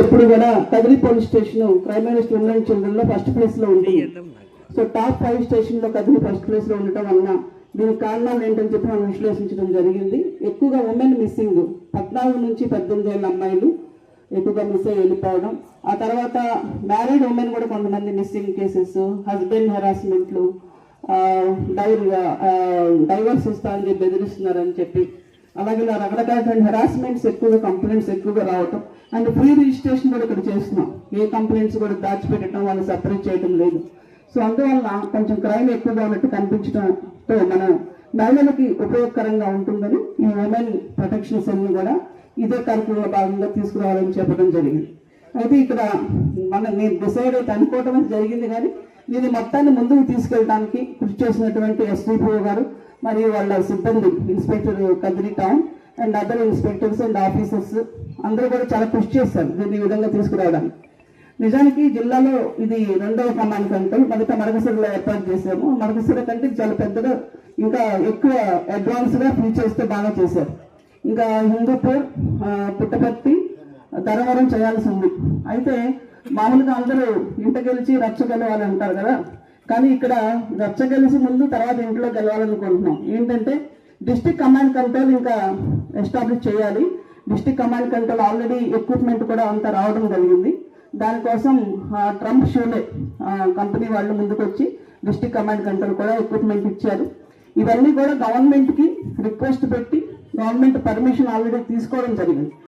ఎప్పుడు కూడా Kadiri police station crime minister women చిల్డ్రన్లో first ప్లేస్లో ఉంది సో టాప్ ఫైవ్ స్టేషన్లో కదిరి ఫస్ట్ ప్లేస్లో ఉండటం వలన దీనికి కారణాలు ఏంటని చెప్పి మనం విశ్లేషించడం జరిగింది. ఎక్కువగా ఉమెన్ మిస్సింగ్ పద్నాలుగు నుంచి పద్దెనిమిది ఏళ్ళ అమ్మాయిలు ఎక్కువగా మిస్ అయ్యి వెళ్ళిపోవడం. ఆ తర్వాత మ్యారీడ్ ఉమెన్ కూడా కొంతమంది మిస్సింగ్ కేసెస్ హస్బెండ్ హెరాస్మెంట్లు డైవర్స్ ఇస్తా అని చెప్పి బెదిరిస్తున్నారని చెప్పి అలాగే ఇలా రకరకాల హెరాస్మెంట్స్ ఎక్కువగా కంప్లైంట్స్ ఎక్కువగా రావటం. అండ్ ఫ్రీ రిజిస్ట్రేషన్ కూడా ఇక్కడ చేస్తున్నాం. ఏ కంప్లైంట్స్ కూడా దాచిపెట్టడం వాళ్ళు సపరేట్ చేయడం లేదు. సో అందువల్ల కొంచెం క్రైమ్ ఎక్కువగా ఉన్నట్టు కనిపించడంతో మన మహిళలకి ఉపయోగకరంగా ఉంటుందని ఈ ఉమెన్ ప్రొటెక్షన్స్ సెల్ని కూడా ఇదే కార్యక్రమంలో భాగంగా తీసుకురావాలని చెప్పడం జరిగింది. అయితే ఇక్కడ మన నేను డిసైడ్ అయితే అనుకోవటం జరిగింది కానీ ఇది మొత్తాన్ని ముందుకు తీసుకెళ్ళడానికి కృషి చేసినటువంటి ఎస్డిపిఓ గారు మరియు వాళ్ళ సిబ్బంది inspector Kadiri town and other inspectors and officers అందరూ కూడా చాలా కృషి చేశారు దీన్ని ఈ విధంగా తీసుకురావడానికి. నిజానికి జిల్లాలో ఇది రెండవ కమాండ్ కంట్రోల్ మొదట మడకసిరలో ఏర్పాటు చేశాము. మడకసిర కంటే చాలా పెద్దగా ఇంకా ఎక్కువ అడ్వాన్స్గా ఫీచర్స్తో బాగా చేశారు. ఇంకా హిందూపూర్ పుట్టపర్తి ధర్మవరం చేయాల్సి ఉంది. అయితే మామూలుగా అందరూ ఇంట గెలిచి రచ్చ గెలవాలి అంటారు కదా. కానీ ఇక్కడ రచ్చ గెలిచి ముందు తర్వాత ఇంట్లో గెలవాలనుకుంటున్నాం. ఏంటంటే డిస్టిక్ కమాండ్ కంట్రోల్ ఇంకా ఎస్టాబ్లిష్ చేయాలి. District command control already equipment కూడా అంతా రావడం జరిగింది. దానికోసం ట్రంప్ షూలే కంపెనీ వాళ్ళు ముందుకొచ్చి డిస్టిక్ కమాండ్ కంట్రోల్ కూడా ఎక్విప్మెంట్ ఇచ్చారు. ఇవన్నీ కూడా గవర్నమెంట్కి రిక్వెస్ట్ పెట్టి గవర్నమెంట్ పర్మిషన్ ఆల్రెడీ తీసుకోవడం జరిగింది.